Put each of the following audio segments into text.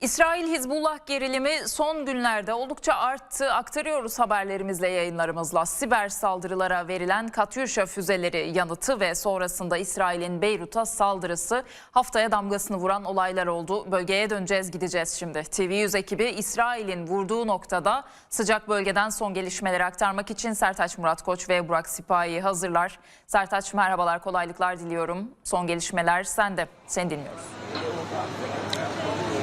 İsrail-Hizbullah gerilimi son günlerde oldukça arttı. Aktarıyoruz haberlerimizle, yayınlarımızla. Siber saldırılara verilen Katyusha füzeleri yanıtı ve sonrasında İsrail'in Beyrut'a saldırısı haftaya damgasını vuran olaylar oldu. Bölgeye döneceğiz, gideceğiz şimdi. TV100 ekibi İsrail'in vurduğu noktada sıcak bölgeden son gelişmeleri aktarmak için Sertaç Murat Koç ve Burak Sipahi hazırlar. Sertaç merhabalar, kolaylıklar diliyorum. Son gelişmeler sende. Seni dinliyoruz.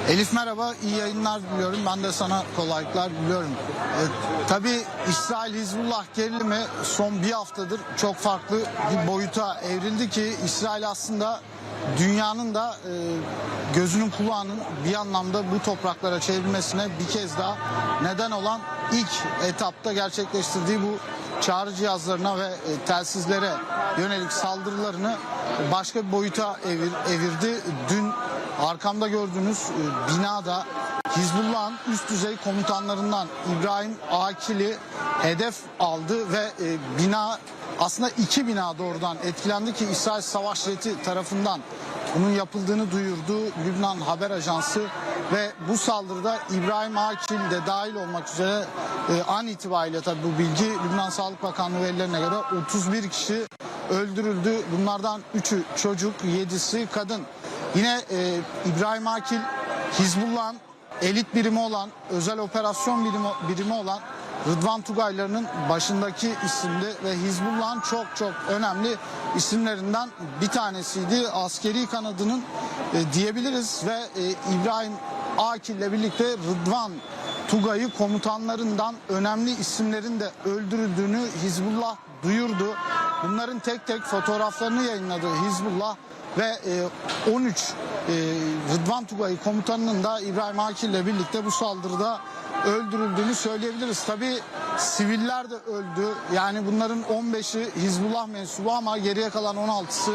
Elif merhaba, iyi yayınlar diliyorum. Ben de sana kolaylıklar diliyorum. E, tabii İsrail-Hizbullah gerilimi son bir haftadır çok farklı bir boyuta evrildi ki İsrail aslında dünyanın da e, gözünün kulağının bir anlamda bu topraklara çevrilmesine bir kez daha neden olan ilk etapta gerçekleştirdiği bu çağrı cihazlarına ve e, telsizlere yönelik saldırılarını başka bir boyuta evir, evirdi. Dün arkamda gördüğünüz e, binada Hizbullah'ın üst düzey komutanlarından İbrahim Akil'i hedef aldı ve e, bina aslında iki bina doğrudan etkilendi ki İsrail Savaş Jeti tarafından bunun yapıldığını duyurdu Lübnan Haber Ajansı ve bu saldırıda İbrahim Akil de dahil olmak üzere e, an itibariyle tabii bu bilgi Lübnan Sağlık Bakanlığı verilerine göre 31 kişi öldürüldü. Bunlardan 3'ü çocuk, 7'si kadın. Yine e, İbrahim Akil Hizbullah'ın elit birimi olan, özel operasyon birimi, birimi olan Rıdvan Tugaylarının başındaki isimdi ve Hizbullah'ın çok çok önemli isimlerinden bir tanesiydi. Askeri kanadının e, diyebiliriz ve e, İbrahim Akil ile birlikte Rıdvan Tugay'ı komutanlarından önemli isimlerin de öldürüldüğünü Hizbullah duyurdu. Bunların tek tek fotoğraflarını yayınladı Hizbullah ve e, 13 e, Rıdvan Tugay komutanının da İbrahim Akil ile birlikte bu saldırıda öldürüldüğünü söyleyebiliriz. Tabi siviller de öldü. Yani bunların 15'i Hizbullah mensubu ama geriye kalan 16'sı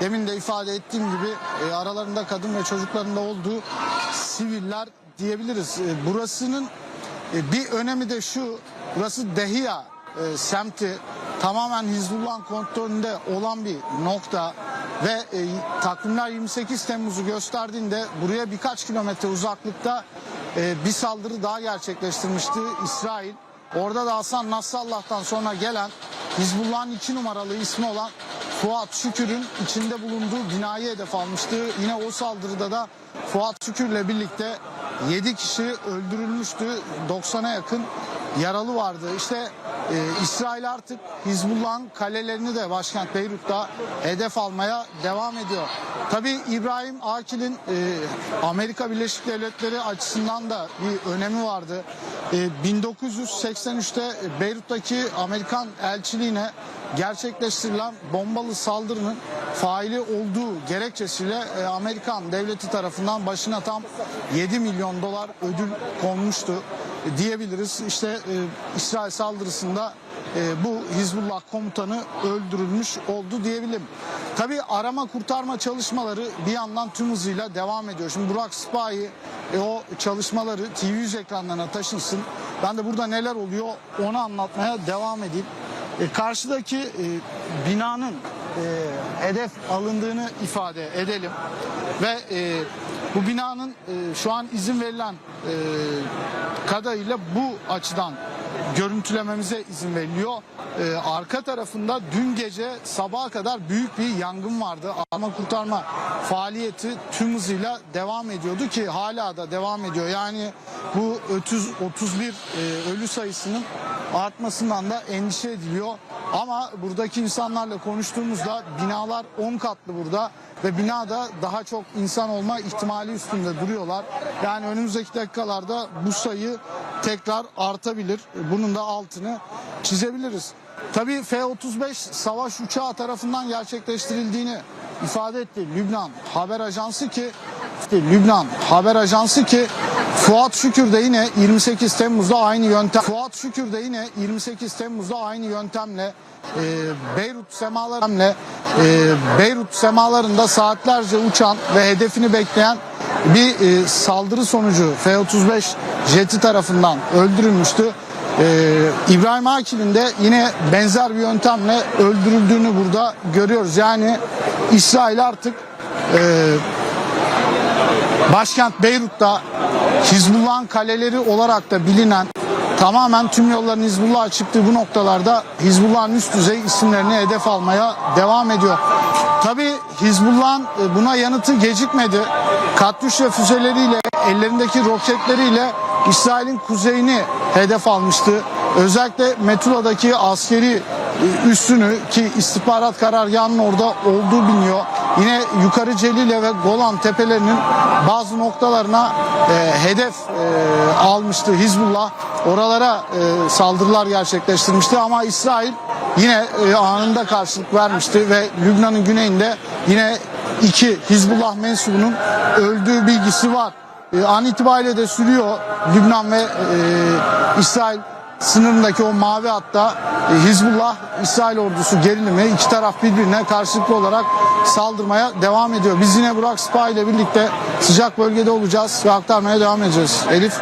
demin de ifade ettiğim gibi e, aralarında kadın ve çocukların da olduğu siviller diyebiliriz. E, burasının e, bir önemi de şu. Burası Dehiya e, semti tamamen Hizbullah'ın kontrolünde olan bir nokta ve e, takvimler 28 Temmuz'u gösterdiğinde buraya birkaç kilometre uzaklıkta e, bir saldırı daha gerçekleştirmişti İsrail. Orada da Hasan Nasrallah'tan sonra gelen Hizbullah'ın iki numaralı ismi olan Fuat Şükür'ün içinde bulunduğu binayı hedef almıştı. Yine o saldırıda da Fuat Şükür'le birlikte 7 kişi öldürülmüştü. 90'a yakın yaralı vardı. İşte e, İsrail artık Hizbullah'ın kalelerini de başkent Beyrut'ta hedef almaya devam ediyor. Tabi İbrahim Akil'in e, Amerika Birleşik Devletleri açısından da bir önemi vardı. E, 1983'te Beyrut'taki Amerikan elçiliğine gerçekleştirilen bombalı saldırının faili olduğu gerekçesiyle e, Amerikan devleti tarafından başına tam 7 milyon dolar ödül konmuştu diyebiliriz. İşte e, İsrail saldırısında e, bu Hizbullah komutanı öldürülmüş oldu diyebilirim. Tabi arama kurtarma çalışmaları bir yandan tüm hızıyla devam ediyor. Şimdi Burak Sipahi e, o çalışmaları TV100 ekranlarına taşınsın. Ben de burada neler oluyor onu anlatmaya devam edeyim. E, karşıdaki e, binanın e, hedef alındığını ifade edelim ve e, bu binanın e, şu an izin verilen e, kadarıyla bu açıdan görüntülememize izin veriliyor. E, arka tarafında dün gece sabaha kadar büyük bir yangın vardı. Arama kurtarma faaliyeti tüm hızıyla devam ediyordu ki hala da devam ediyor. Yani bu 30 31 e, ölü sayısının artmasından da endişe ediliyor. Ama buradaki insanlarla konuştuğumuzda binalar 10 katlı burada ve binada daha çok insan olma ihtimali üstünde duruyorlar. Yani önümüzdeki dakikalarda bu sayı tekrar artabilir. Bunun da altını çizebiliriz. Tabii F-35 savaş uçağı tarafından gerçekleştirildiğini ifade etti Lübnan Haber Ajansı ki Lübnan Haber Ajansı ki Fuat Şükür de yine 28 Temmuz'da aynı yöntem Fuat Şükür de yine 28 Temmuz'da aynı yöntemle e, Beyrut semalarıyla e, Beyrut semalarında saatlerce uçan ve hedefini bekleyen bir e, saldırı sonucu F-35 jeti tarafından öldürülmüştü. Ee, İbrahim Akil'in de yine benzer bir yöntemle öldürüldüğünü burada görüyoruz. Yani İsrail artık e, başkent Beyrut'ta Hizbullah'ın kaleleri olarak da bilinen tamamen tüm yolların Hizbullah'a çıktığı bu noktalarda Hizbullah'ın üst düzey isimlerini hedef almaya devam ediyor. Tabi Hizbullah'ın e, buna yanıtı gecikmedi. Katyuşa füzeleriyle ellerindeki roketleriyle İsrail'in kuzeyini hedef almıştı. Özellikle Metula'daki askeri üssünü ki istihbarat karargahının orada olduğu biliniyor. Yine yukarı Celile ve Golan tepelerinin bazı noktalarına e, hedef e, almıştı Hizbullah. Oralara e, saldırılar gerçekleştirmişti ama İsrail yine e, anında karşılık vermişti ve Lübnan'ın güneyinde yine iki Hizbullah mensubunun öldüğü bilgisi var. E, an itibariyle de sürüyor Lübnan ve e, İsrail sınırındaki o mavi hatta e, Hizbullah İsrail ordusu gerilimi iki taraf birbirine karşılıklı olarak saldırmaya devam ediyor. Biz yine Burak Spa ile birlikte sıcak bölgede olacağız ve aktarmaya devam edeceğiz. Elif.